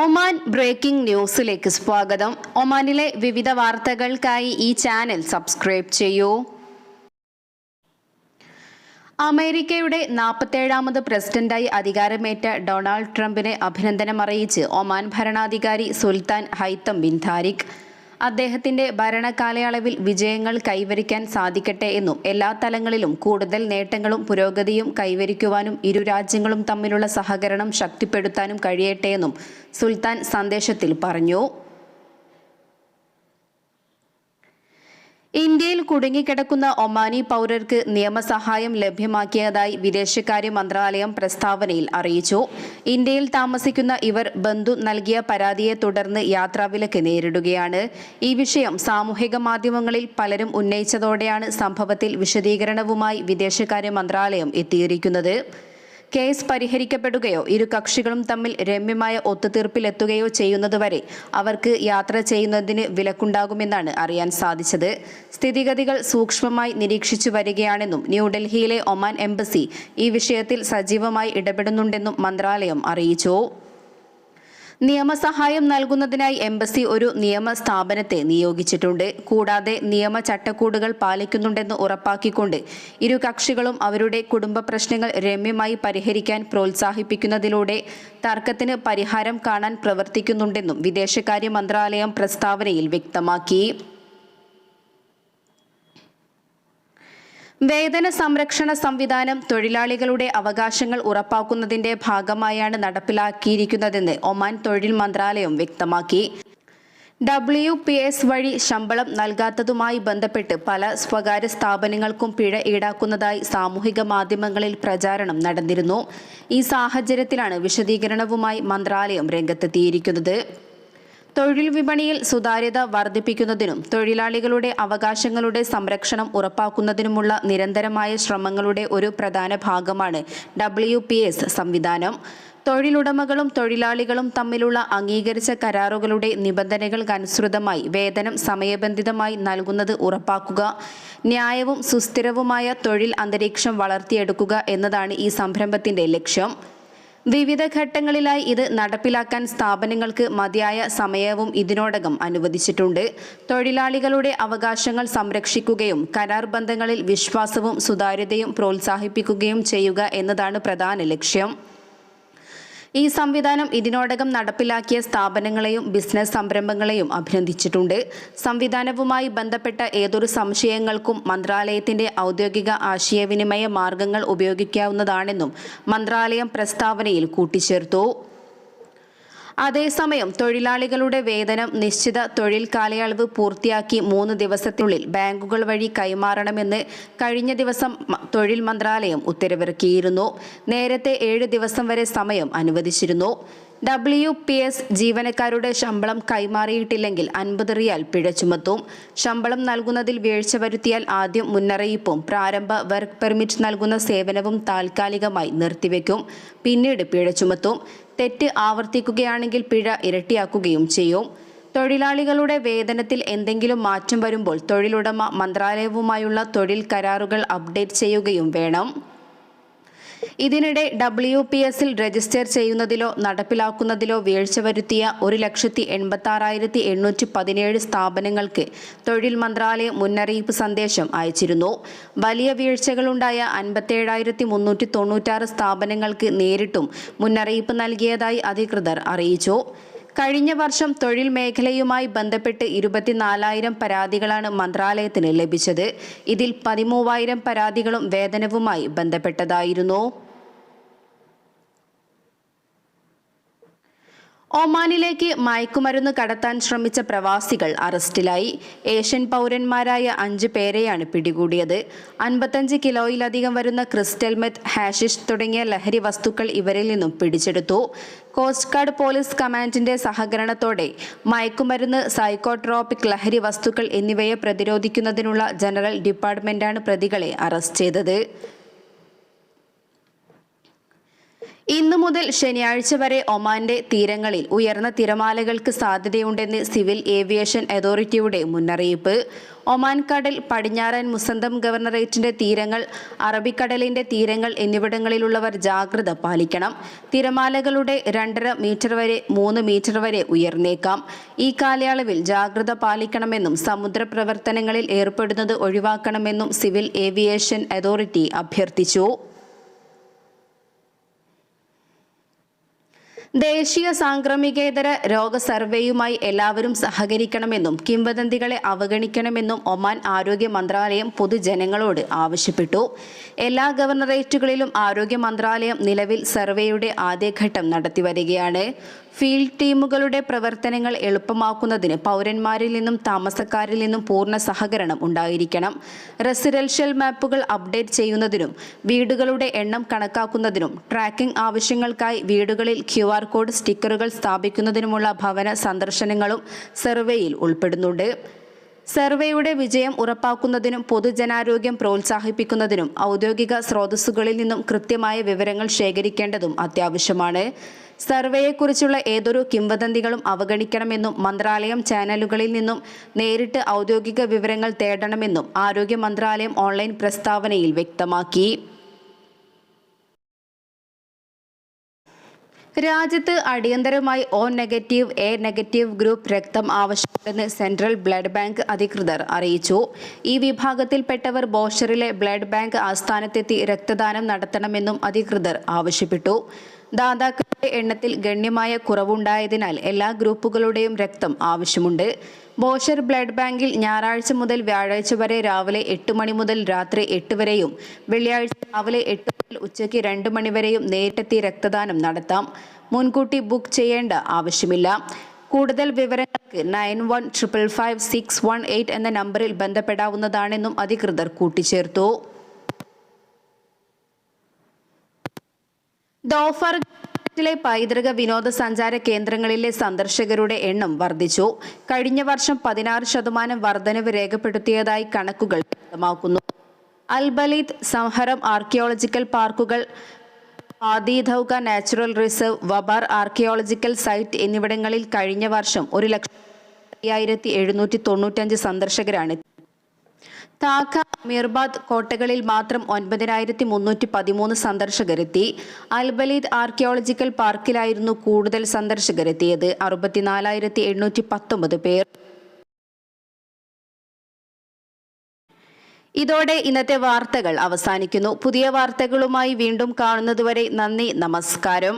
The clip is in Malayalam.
ഒമാൻ ബ്രേക്കിംഗ് ന്യൂസിലേക്ക് സ്വാഗതം. ഒമാനിലെ വിവിധ വാർത്തകൾക്കായി ഈ ചാനൽ സബ്സ്ക്രൈബ് ചെയ്യൂ. അമേരിക്കയുടെ നാൽപ്പത്തേഴാമത് പ്രസിഡന്റായി അധികാരമേറ്റ ഡൊണാൾഡ് ട്രംപിനെ അഭിനന്ദനം അറിയിച്ച് ഒമാൻ ഭരണാധികാരി സുൽത്താൻ ഹൈത്തം ബിൻ താരിഖ് അദ്ദേഹത്തിന്റെ ഭരണകാലയളവിൽ വിജയങ്ങൾ കൈവരിക്കാൻ സാധിക്കട്ടെ എന്നും എല്ലാ തലങ്ങളിലും കൂടുതൽ നേട്ടങ്ങളും പുരോഗതിയും കൈവരിക്കുവാനും ഇരു രാജ്യങ്ങളും തമ്മിലുള്ള സഹകരണം ശക്തിപ്പെടുത്താനും കഴിയട്ടെ എന്നും സുൽത്താൻ സന്ദേശത്തിൽ പറഞ്ഞു. ഇന്ത്യയിൽ കുടുങ്ങിക്കിടക്കുന്ന ഒമാനി പൗരർക്ക് നിയമസഹായം ലഭ്യമാക്കിയതായി വിദേശകാര്യ മന്ത്രാലയം പ്രസ്താവനയിൽ അറിയിച്ചു. ഇന്ത്യയിൽ താമസിക്കുന്ന ഇവർ ബന്ധു നൽകിയ പരാതിയെ തുടർന്ന് യാത്രാവിലക്ക് നേരിടുകയാണ്. ഈ വിഷയം സാമൂഹിക മാധ്യമങ്ങളിൽ പലരും ഉന്നയിച്ചതോടെയാണ് സംഭവത്തിൽ വിശദീകരണവുമായി വിദേശകാര്യ മന്ത്രാലയം എത്തിയിരിക്കുന്നത്. കേസ് പരിഹരിക്കപ്പെടുകയോ ഇരു കക്ഷികളും തമ്മിൽ രമ്യമായ ഒത്തുതീർപ്പിലെത്തുകയോ ചെയ്യുന്നതുവരെ അവർക്ക് യാത്ര ചെയ്യുന്നതിന് വിലക്കുണ്ടാകുമെന്നാണ് അറിയാൻ സാധിച്ചത്. സ്ഥിതിഗതികൾ സൂക്ഷ്മമായി നിരീക്ഷിച്ചു വരികയാണെന്നും ന്യൂഡൽഹിയിലെ ഒമാൻ എംബസി ഈ വിഷയത്തിൽ സജീവമായി ഇടപെടുന്നുണ്ടെന്നും മന്ത്രാലയം അറിയിച്ചു. നിയമസഹായം നൽകുന്നതിനായി എംബസി ഒരു നിയമ സ്ഥാപനത്തെ നിയോഗിച്ചിട്ടുണ്ട്. കൂടാതെ നിയമ ചട്ടക്കൂടുകൾ പാലിക്കുന്നുണ്ടെന്ന് ഉറപ്പാക്കിക്കൊണ്ട് ഇരു കക്ഷികളും അവരുടെ കുടുംബ പ്രശ്നങ്ങൾ രമ്യമായി പരിഹരിക്കാൻ പ്രോത്സാഹിപ്പിക്കുന്നതിലൂടെ തർക്കത്തിന് പരിഹാരം കാണാൻ പ്രവർത്തിക്കുന്നുണ്ടെന്നും വിദേശകാര്യ മന്ത്രാലയം പ്രസ്താവനയിൽ വ്യക്തമാക്കി. വേതന സംരക്ഷണ സംവിധാനം തൊഴിലാളികളുടെ അവകാശങ്ങൾ ഉറപ്പാക്കുന്നതിന്റെ ഭാഗമായാണ് നടപ്പിലാക്കിയിരിക്കുന്നതെന്ന് ഒമാൻ തൊഴിൽ മന്ത്രാലയം വ്യക്തമാക്കി. ഡബ്ല്യു പി എസ് വഴി ശമ്പളം നൽകാത്തതുമായി ബന്ധപ്പെട്ട് പല സ്വകാര്യ സ്ഥാപനങ്ങൾക്കും പിഴ ഈടാക്കുന്നതായി സാമൂഹിക മാധ്യമങ്ങളിൽ പ്രചാരണം നടന്നിരുന്നു. ഈ സാഹചര്യത്തിലാണ് വിശദീകരണവുമായി മന്ത്രാലയം രംഗത്തെത്തിയിരിക്കുന്നത്. തൊഴിൽ വിപണിയിൽ സുതാര്യത വർദ്ധിപ്പിക്കുന്നതിനും തൊഴിലാളികളുടെ അവകാശങ്ങളുടെ സംരക്ഷണം ഉറപ്പാക്കുന്നതിനുമുള്ള നിരന്തരമായ ശ്രമങ്ങളുടെ ഒരു പ്രധാന ഭാഗമാണ് ഡബ്ല്യു സംവിധാനം. തൊഴിലുടമകളും തൊഴിലാളികളും തമ്മിലുള്ള അംഗീകരിച്ച കരാറുകളുടെ നിബന്ധനകൾക്കനുസൃതമായി വേതനം സമയബന്ധിതമായി നൽകുന്നത് ഉറപ്പാക്കുക ന്യായവും സുസ്ഥിരവുമായ തൊഴിൽ അന്തരീക്ഷം വളർത്തിയെടുക്കുക എന്നതാണ് ഈ സംരംഭത്തിന്റെ ലക്ഷ്യം. വിവിധ ഘട്ടങ്ങളിലായി ഇത് നടപ്പിലാക്കാൻ സ്ഥാപനങ്ങൾക്ക് മതിയായ സമയവും ഇതിനോടകം അനുവദിച്ചിട്ടുണ്ട്. തൊഴിലാളികളുടെ അവകാശങ്ങൾ സംരക്ഷിക്കുകയും കരാർ ബന്ധങ്ങളിൽ വിശ്വാസവും സുതാര്യതയും പ്രോത്സാഹിപ്പിക്കുകയും ചെയ്യുക എന്നതാണ് പ്രധാന ലക്ഷ്യം. ഈ സംവിധാനം ഇതിനോടകം നടപ്പിലാക്കിയ സ്ഥാപനങ്ങളെയും ബിസിനസ് സംരംഭങ്ങളെയും അഭിനന്ദിച്ചിട്ടുണ്ട്. സംവിധാനവുമായി ബന്ധപ്പെട്ട ഏതൊരു സംശയങ്ങൾക്കും മന്ത്രാലയത്തിന്റെ ഔദ്യോഗിക ആശയവിനിമയ മാർഗങ്ങൾ ഉപയോഗിക്കാവുന്നതാണെന്നും മന്ത്രാലയം പ്രസ്താവനയിൽ കൂട്ടിച്ചേർത്തു. അതേസമയം തൊഴിലാളികളുടെ വേതനം നിശ്ചിത തൊഴിൽ കാലയളവ് പൂർത്തിയാക്കി മൂന്ന് ദിവസത്തിനുള്ളിൽ ബാങ്കുകൾ വഴി കൈമാറണമെന്ന് കഴിഞ്ഞ ദിവസം തൊഴിൽ മന്ത്രാലയം ഉത്തരവിറക്കിയിരുന്നു. നേരത്തെ ഏഴ് ദിവസം വരെ സമയം അനുവദിച്ചിരുന്നു. ഡബ്ല്യു പി എസ് ജീവനക്കാരുടെ ശമ്പളം കൈമാറിയിട്ടില്ലെങ്കിൽ അൻപത് റിയാൽ പിഴ ചുമത്തും. ശമ്പളം നൽകുന്നതിൽ വീഴ്ച വരുത്തിയാൽ ആദ്യം മുന്നറിയിപ്പും. പ്രാരംഭ വർക്ക് പെർമിറ്റ് നൽകുന്ന സേവനവും താൽക്കാലികമായി നിർത്തിവെക്കും. പിന്നീട് പിഴ ചുമത്തും. തെറ്റ് ആവർത്തിക്കുകയാണെങ്കിൽ പിഴ ഇരട്ടിയാക്കുകയും ചെയ്യും. തൊഴിലാളികളുടെ വേതനത്തിൽ എന്തെങ്കിലും മാറ്റം വരുമ്പോൾ തൊഴിലുടമ മന്ത്രാലയവുമായുള്ള തൊഴിൽ കരാറുകൾ അപ്ഡേറ്റ് ചെയ്യുകയും വേണം. ഇതിനിടെ ഡബ്ല്യു പി എസിൽ രജിസ്റ്റർ ചെയ്യുന്നതിലോ നടപ്പിലാക്കുന്നതിലോ വീഴ്ച വരുത്തിയ ഒരു ലക്ഷത്തി എൺപത്തി ആറായിരത്തി എണ്ണൂറ്റി പതിനേഴ് സ്ഥാപനങ്ങൾക്ക് തൊഴിൽ മന്ത്രാലയം മുന്നറിയിപ്പ് സന്ദേശം അയച്ചിരുന്നു. വലിയ വീഴ്ചകളുണ്ടായ അൻപത്തേഴായിരത്തി മുന്നൂറ്റി തൊണ്ണൂറ്റാറ് സ്ഥാപനങ്ങൾക്ക് നേരിട്ടും മുന്നറിയിപ്പ് നൽകിയതായി അധികൃതർ അറിയിച്ചു. കഴിഞ്ഞ വർഷം തൊഴിൽ മേഖലയുമായി ബന്ധപ്പെട്ട് ഇരുപത്തിനാലായിരം പരാതികളാണ് മന്ത്രാലയത്തിന് ലഭിച്ചത്. ഇതിൽ പതിമൂവായിരം പരാതികളും വേതനവുമായി ബന്ധപ്പെട്ടതായിരുന്നു. ഒമാനിലേക്ക് മയക്കുമരുന്ന് കടത്താൻ ശ്രമിച്ച പ്രവാസികൾ അറസ്റ്റിലായി. ഏഷ്യൻ പൗരന്മാരായ അഞ്ച് പേരെയാണ് പിടികൂടിയത്. അൻപത്തഞ്ച് കിലോയിലധികം വരുന്ന ക്രിസ്റ്റൽ മെത്ത് ഹാഷിഷ് തുടങ്ങിയ ലഹരി വസ്തുക്കൾ ഇവരിൽ നിന്നും പിടിച്ചെടുത്തു. കോസ്റ്റ് ഗാർഡ് പോലീസ് കമാൻഡിന്റെ സഹകരണത്തോടെ മയക്കുമരുന്ന് സൈക്കോട്രോപിക് ലഹരി വസ്തുക്കൾ എന്നിവയെ പ്രതിരോധിക്കുന്നതിനുള്ള ജനറൽ ഡിപ്പാർട്ട്മെന്റാണ് പ്രതികളെ അറസ്റ്റ് ചെയ്തത്. ഇന്നു മുതൽ ശനിയാഴ്ച വരെ ഒമാന്റെ തീരങ്ങളിൽ ഉയർന്ന തിരമാലകൾക്ക് സാധ്യതയുണ്ടെന്ന് സിവിൽ ഏവിയേഷൻ അതോറിറ്റിയുടെ മുന്നറിയിപ്പ്. ഒമാൻ കടൽ പടിഞ്ഞാറൻ മുസന്തം ഗവർണറേറ്റിന്റെ തീരങ്ങൾ അറബിക്കടലിന്റെ തീരങ്ങൾ എന്നിവിടങ്ങളിലുള്ളവർ ജാഗ്രത പാലിക്കണം. തിരമാലകളുടെ രണ്ടര മീറ്റർ വരെ മൂന്ന് മീറ്റർ വരെ ഉയർന്നേക്കാം. ഈ കാലയളവിൽ ജാഗ്രത പാലിക്കണമെന്നും സമുദ്ര പ്രവർത്തനങ്ങളിൽ ഏർപ്പെടുന്നത് ഒഴിവാക്കണമെന്നും സിവിൽ ഏവിയേഷൻ അതോറിറ്റി അഭ്യർത്ഥിച്ചു. ദേശീയ സാംക്രമികേതര രോഗ സർവേയുമായി എല്ലാവരും സഹകരിക്കണമെന്നും കിംവദന്തികളെ അവഗണിക്കണമെന്നും ഒമാൻ ആരോഗ്യ മന്ത്രാലയം പൊതുജനങ്ങളോട് ആവശ്യപ്പെട്ടു. എല്ലാ ഗവർണറേറ്റുകളിലും ആരോഗ്യ മന്ത്രാലയം നിലവിൽ സർവേയുടെ ആദ്യഘട്ടം നടത്തിവരികയാണ്. ഫീൽഡ് ടീമുകളുടെ പ്രവർത്തനങ്ങൾ എളുപ്പമാക്കുന്നതിന് പൗരന്മാരിൽ നിന്നും താമസക്കാരിൽ നിന്നും പൂർണ സഹകരണം ഉണ്ടായിരിക്കണം. റെസിഡൻഷ്യൽ മാപ്പുകൾ അപ്ഡേറ്റ് ചെയ്യുന്നതിനും വീടുകളുടെ എണ്ണം കണക്കാക്കുന്നതിനും ട്രാക്കിംഗ് ആവശ്യങ്ങൾക്കായി വീടുകളിൽ ക്യു കോഡ് സ്റ്റിക്കറുകൾ സ്ഥാപിക്കുന്നതിനുമുള്ള ഭവന സന്ദർശനങ്ങളും സർവേയിൽ ഉൾപ്പെടുന്നുണ്ട്. സർവേയുടെ വിജയം ഉറപ്പാക്കുന്നതിനും പൊതുജനാരോഗ്യം പ്രോത്സാഹിപ്പിക്കുന്നതിനും ഔദ്യോഗിക സ്രോതസ്സുകളിൽ നിന്നും കൃത്യമായ വിവരങ്ങൾ ശേഖരിക്കേണ്ടതും അത്യാവശ്യമാണ്. സർവേയെക്കുറിച്ചുള്ള ഏതൊരു കിംവദന്തികളും അവഗണിക്കണമെന്നും മന്ത്രാലയം ചാനലുകളിൽ നിന്നും നേരിട്ട് ഔദ്യോഗിക വിവരങ്ങൾ തേടണമെന്നും ആരോഗ്യ മന്ത്രാലയം ഓൺലൈൻ പ്രസ്താവനയിൽ വ്യക്തമാക്കി. രാജ്യത്ത് അടിയന്തരമായി O negative A negative group രക്തം ആവശ്യമുണ്ടെന്ന് സെൻട്രൽ ബ്ലഡ് ബാങ്ക് അധികൃതർ അറിയിച്ചു. ഈ വിഭാഗത്തിൽപ്പെട്ടവർ ബോഷറിലെ ബ്ലഡ് ബാങ്ക് ആസ്ഥാനത്തെത്തി രക്തദാനം നടത്തണമെന്നും അധികൃതർ ആവശ്യപ്പെട്ടു. ദാതാക്കളുടെ എണ്ണത്തിൽ ഗണ്യമായ കുറവുണ്ടായതിനാൽ എല്ലാ ഗ്രൂപ്പുകളുടെയും രക്തം ആവശ്യമുണ്ട്. ബോഷർ ബ്ലഡ് ബാങ്കിൽ ഞായറാഴ്ച മുതൽ വ്യാഴാഴ്ച വരെ രാവിലെ എട്ട് മണി മുതൽ രാത്രി എട്ട് വരെയും വെള്ളിയാഴ്ച രാവിലെ എട്ട് മുതൽ ഉച്ചയ്ക്ക് രണ്ട് മണിവരെയും നേരിട്ടെത്തി രക്തദാനം നടത്താം. മുൻകൂട്ടി ബുക്ക് ചെയ്യേണ്ട ആവശ്യമില്ല. കൂടുതൽ വിവരങ്ങൾക്ക് nine one triple five six one eight എന്ന നമ്പറിൽ ബന്ധപ്പെടാവുന്നതാണെന്നും അധികൃതർ കൂട്ടിച്ചേർത്തു. ദോഫറിലെ പൈതൃക വിനോദസഞ്ചാര കേന്ദ്രങ്ങളിലെ സന്ദർശകരുടെ എണ്ണം വർദ്ധിച്ചു. കഴിഞ്ഞ വർഷം പതിനാറ് ശതമാനം വർധനവ് രേഖപ്പെടുത്തിയതായി കണക്കുകൾ വ്യക്തമാക്കുന്നു. അൽബലീദ് സംഹരം ആർക്കിയോളജിക്കൽ പാർക്കുകൾ ആദിധൗക natural reserve Wubar archaeological site എന്നിവിടങ്ങളിൽ കഴിഞ്ഞ വർഷം ഒരു ലക്ഷം അയ്യായിരത്തി എഴുന്നൂറ്റി തൊണ്ണൂറ്റഞ്ച് സന്ദർശകരാണ് താഖ മിർബാദ് കോട്ടകളിൽ മാത്രം ഒൻപതിനായിരത്തി മുന്നൂറ്റി പതിമൂന്ന് സന്ദർശകരെത്തി. അൽബലീദ് ആർക്കിയോളജിക്കൽ പാർക്കിലായിരുന്നു കൂടുതൽ സന്ദർശകരെത്തിയത്. അറുപത്തിനാലായിരത്തി എണ്ണൂറ്റി പത്തൊമ്പത് പേർ. ഇതോടെ ഇന്നത്തെ വാർത്തകൾ അവസാനിക്കുന്നു. പുതിയ വാർത്തകളുമായി വീണ്ടും കാണുന്നതുവരെ നന്ദി നമസ്കാരം.